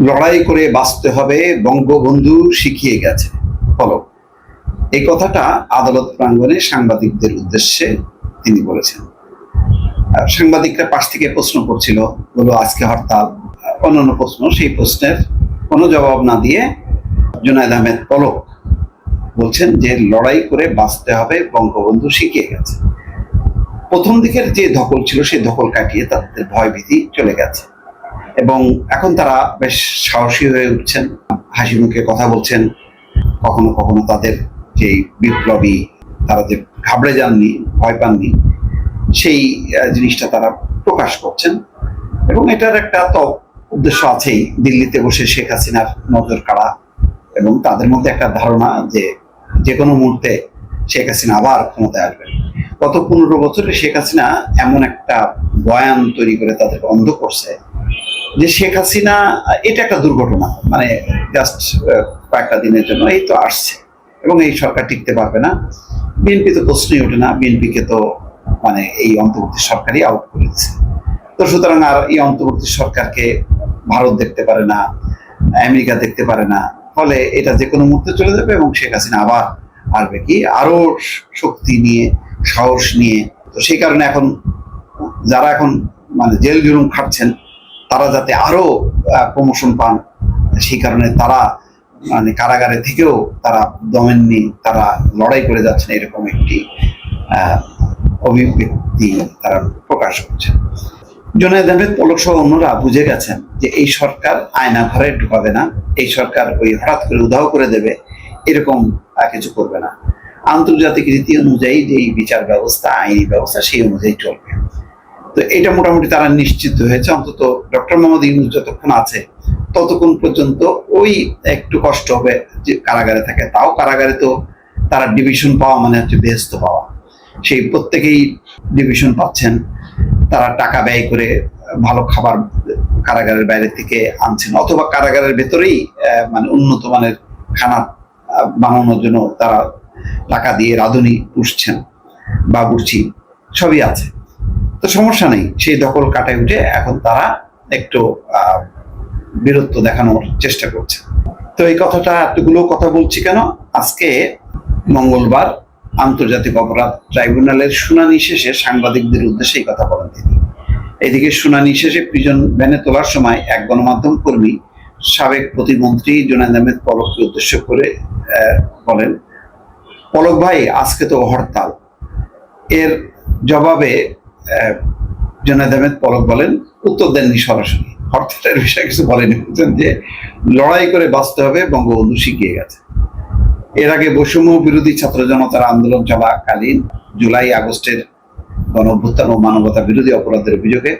লড়াই করে বাঁচতে হবে, বঙ্গবন্ধু শিখিয়ে গেছে। ফলো এই কথাটা আদালত প্রাঙ্গণে সাংবাদিকদের উদ্দেশ্যে তিনি বলেছেন। সাংবাদিকরা পাশ থেকে প্রশ্ন করছিল, বলো, আজকে হরতাল। অন্যান্য প্রশ্ন, সেই প্রশ্নের কোনো জবাব না দিয়ে জুনায়দ আহমেদ পলক বলছেন যে লড়াই করে বাঁচতে হবে, বঙ্গবন্ধু শিখিয়ে গেছে। প্রথম দিকের যে ধকল ছিল সেই ধকল কাটিয়ে তাদের ভয় ভীতি চলে গেছে। এবং এখন তারা বেশ সাহসী হয়ে উঠছেন হাসি মুখে কথা বলছেন। কখনো কখনো তাদের যে বিপ্লবী, তারা যে ঘাবড়ে যাননি, ভয় পাননি, সেই জিনিসটা তারা প্রকাশ করছেন। এবং এটার একটা তো উদ্দেশ্য আছেই, দিল্লিতে বসে শেখ হাসিনার নজর কাড়া এবং তাদের মধ্যে একটা ধারণা যে যে কোনো মুহূর্তে শেখ হাসিনা আবার ক্ষমতায় আসবেন। গত পনেরো বছরে শেখ হাসিনা এমন একটা বয়ান তৈরি করে তাদের অন্ধ করছে যে শেখ হাসিনা, এটা একটা দুর্ঘটনা। মানে জাস্ট কয়েকটা দিনের জন্য এই তো আসছে। এবং এই সরকার টিকতে পারবে না। বিএনপি তো প্রশ্নই ওঠে না। বিএনপিকে তো মানে এই অন্তর্বর্তী সরকারই আউট করে দিচ্ছে তো সুতরাং আর এই অন্তর্বর্তী সরকারকে ভারত দেখতে পারে না, আমেরিকা দেখতে পারে না। ফলে এটা যে কোনো মুহূর্তে চলে যাবে এবং শেখ হাসিনা আবার আসবে কি? আরও শক্তি নিয়ে, সাহস নিয়ে। তো সেই কারণে এখন যারা এখন মানে জেল জুলুম খাটছেন তারা যাতে আরও প্রমোশন পান, সেই কারণে তারা মানে কারাগারে থেকেও তারা দমেননি তারা লড়াই করে যাচ্ছেন, এরকম একটি অভিব্যক্তি তারা প্রকাশ করছেন। জুনায়দ আহমেদ পলক সহ অন্যরা বুঝে গেছেন যে এই সরকার আয়না ঘরে ঢুকাবে না, এই সরকার ওই হঠাৎ করে উধাও করে দেবে, এরকম কিছু করবে না। আন্তর্জাতিক রীতি অনুযায়ী যে এই বিচার ব্যবস্থা, আইনি ব্যবস্থা, সেই অনুযায়ী চলবে। তো এটা মোটামুটি তারা নিশ্চিত হয়েছে। অন্তত ডক্টর মোহাম্মদ ইউনুস যতক্ষণ আছে, ততক্ষণ পর্যন্ত ওই একটু কষ্ট হবে যে কারাগারে থাকে। তাও কারাগারে তো তারা ডিভিশন পাওয়া মানে হচ্ছে বেহস্ত পাওয়া। সেই প্রত্যেকেই ডিভিশন পাচ্ছেন। তারা টাকা ব্যয় করে ভালো খাবার কারাগারের বাইরে থেকে আনছেন। অথবা কারাগারের ভেতরেই মানে উন্নত মানের খানা বানানোর জন্য তারা টাকা দিয়ে রাঁধুনি পুষছেন বা বুড়ছি সবই আছে। তো সমস্যা নেই। সেই দখল কাটায় উঠে এখন তারা একটু বীরত্ব দেখানোর চেষ্টা করছে। তো এই কথাটা, এতগুলো কথা বলছি কেন? আজকে মঙ্গলবার আন্তর্জাতিক অপরাধ ট্রাইব্যুনালের শুনানি শেষে সাংবাদিকদের উদ্দেশ্যে এই কথা বলেন তিনি। এদিকে শুনানি শেষে প্রিজন ভ্যানে তোলার সময় এক গণমাধ্যম কর্মী সাবেক প্রতিমন্ত্রী জোনায়দ আহমেদ পলককে উদ্দেশ্য করে বলেন, পলক ভাই, আজকে তো হরতাল। এর জবাবে জোনায়দ আহমেদ পলক বলেন, উত্তর দেননি সরাসরি। হরতালের বিষয়ে কিছু বলেনি, বলছেন যে লড়াই করে বাঁচতে হবে, বঙ্গবন্ধু শিখিয়ে গেছে। এর আগে বৈষম্য বিরোধী ছাত্র জনতার আন্দোলন চলাকালীন জুলাই আগস্টের গণ ও মানবতা বিরোধী অপরাধের অভিযোগে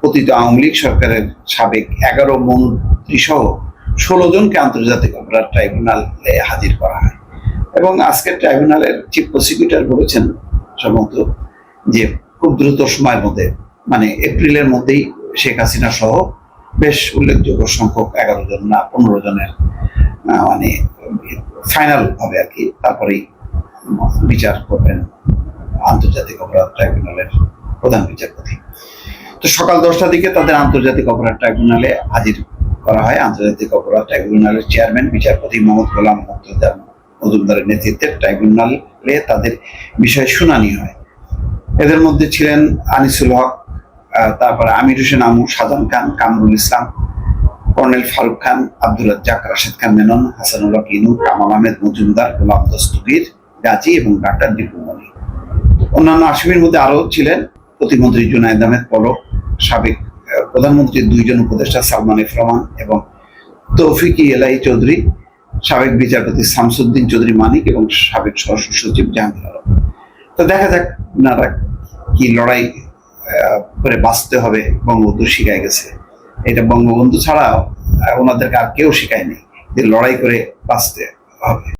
পতিত আওয়ামী লীগ সরকারের সাবেক এগারো মন্ত্রী সহ ষোলো জনকে আন্তর্জাতিক অপরাধ ট্রাইব্যুনালে হাজির করা হয়। এবং আজকের ট্রাইব্যুনালের চিফ প্রসিকিউটর বলেছেন সম্ভবত যে খুব দ্রুত সময়ের মধ্যে মানে এপ্রিলের মধ্যেই শেখ হাসিনা সহ বেশ উল্লেখযোগ্য সংখ্যক এগারো জন না পনেরো জনের মানে ফাইনাল হবে আর কি তারপরেই বিচার করবেন আন্তর্জাতিক অপরাধ ট্রাইব্যুনালের প্রধান বিচারপতি। তো সকাল দশটার দিকে তাদের আন্তর্জাতিক অপরাধ ট্রাইব্যুনালে হাজির করা হয়। আন্তর্জাতিক অপরাধ ট্রাইব্যুনালের চেয়ারম্যান বিচারপতি মোহাম্মদ গোলাম মজুমদারের নেতৃত্বে ট্রাইব্যুনালে তাদের বিষয়ে শুনানি হয়। এদের মধ্যে ছিলেন আনিসুল হক তারপরে আমির হোসেন আমু, সাজান খান, কামরুল ইসলাম, কর্নেল ফারুক খান, আব্দুল রাজ্জাক, রাশেদ খান মেনন হাসানুল্লাহ কিনু কামাল আহমেদ মজুমদার, গোলাম দস্তগীর গাজী এবং ডাক্তার দীপুমণি অন্যান্য আসামির মধ্যে আরও ছিলেন প্রতিমন্ত্রী জুনায়দ আহমেদ পলক, সাবেক প্রধানমন্ত্রীর দুইজন উপদেষ্টা সালমান এফ রহমান এবং তৌফিকি এলাই চৌধুরী, সাবেক বিচারপতি শামসুদ্দিন চৌধুরী মানিক এবং সাবেক সরস্বতী সচিব জাহাঙ্গীর আলম। তো দেখা যাক নারা কি লড়াই করে বাঁচতে হবে বঙ্গবন্ধু শিখায় গেছে। এটা বঙ্গবন্ধু ছাড়া ওনাদেরকে আর কেউ শিখায়নি যে লড়াই করে বাঁচতে হবে।